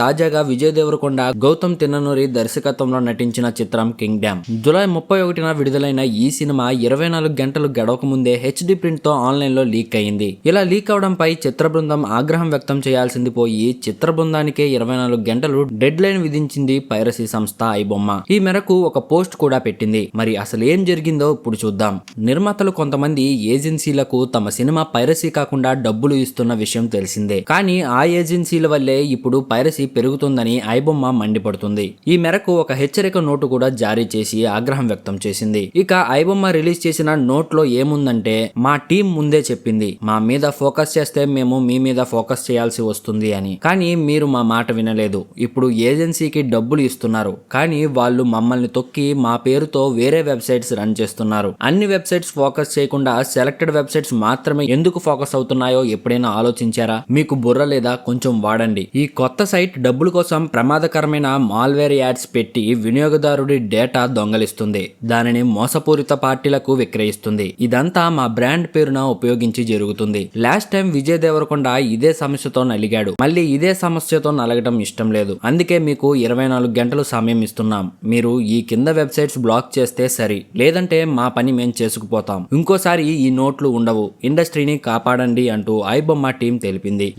తాజాగా విజయ్ దేవరకొండ గౌతమ్ తిన్ననూరి దర్శకత్వంలో నటించిన చిత్రం కింగ్ డ్యామ్. జూలై ముప్పై ఒకటిన విడుదలైన ఈ సినిమా ఇరవై నాలుగు గంటలు గడవక ముందే హెచ్డి ప్రింట్తో ఆన్లైన్లో లీక్ అయింది. ఇలా లీక్ అవడంపై చిత్ర బృందం ఆగ్రహం వ్యక్తం చేయాల్సింది పోయి చిత్ర బృందానికే ఇరవై నాలుగు గంటలు డెడ్ లైన్ విధించింది పైరసీ సంస్థ ఐబొమ్మ ఈ మేరకు ఒక పోస్ట్ కూడా పెట్టింది. మరి అసలు ఏం జరిగిందో ఇప్పుడు చూద్దాం. నిర్మాతలు కొంతమంది ఏజెన్సీలకు తమ సినిమా పైరసీ కాకుండా డబ్బులు ఇస్తున్న విషయం తెలిసిందే. కానీ ఆ ఏజెన్సీల వల్లే ఇప్పుడు పైరసీ పెరుగుతుందని ఐబొమ్మ మండిపడుతుంది. ఈ మేరకు ఒక హెచ్చరిక నోటు కూడా జారీ చేసి ఆగ్రహం వ్యక్తం చేసింది. ఇక ఐబొమ్మ రిలీజ్ చేసిన నోట్లో ఏముందంటే మా టీం ముందే చెప్పింది మా మీద ఫోకస్ చేస్తే మేము మీ మీద ఫోకస్ చేయాల్సి వస్తుంది అని. కానీ మీరు మా మాట వినలేదు. ఇప్పుడు ఏజెన్సీకి డబ్బులు ఇస్తున్నారు. కానీ వాళ్ళు మమ్మల్ని తొక్కి మా పేరుతో వేరే వెబ్సైట్స్ రన్ చేస్తున్నారు. అన్ని వెబ్సైట్స్ ఫోకస్ చేయకుండా సెలెక్టెడ్ వెబ్సైట్స్ మాత్రమే ఎందుకు ఫోకస్ అవుతున్నాయో ఎప్పుడైనా ఆలోచించారా? మీకు బుర్ర లేదా? కొంచెం వాడండి. ఈ కొత్త సైట్ డబ్బుల కోసం ప్రమాదకరమైన మాల్వేర్ యాడ్స్ పెట్టి వినియోగదారుడి డేటా దొంగలిస్తుంది. దానిని మోసపూరిత పార్టీలకు విక్రయిస్తుంది. ఇదంతా మా బ్రాండ్ పేరున ఉపయోగించి జరుగుతుంది. లాస్ట్ టైం విజయ్ దేవరకొండ ఇదే సమస్యతో నలిగాడు. మళ్ళీ ఇదే సమస్యతో నలగడం ఇష్టం లేదు. అందుకే మీకు ఇరవై నాలుగు గంటలు సమయం ఇస్తున్నాం. మీరు ఈ కింద వెబ్సైట్స్ బ్లాక్ చేస్తే సరి. లేదంటే మా పని మేం చేసుకుపోతాం. ఇంకోసారి ఈ నోట్లు ఉండవు. ఇండస్ట్రీని కాపాడండి అంటూ ఐబొమ్మ టీం తెలిపింది.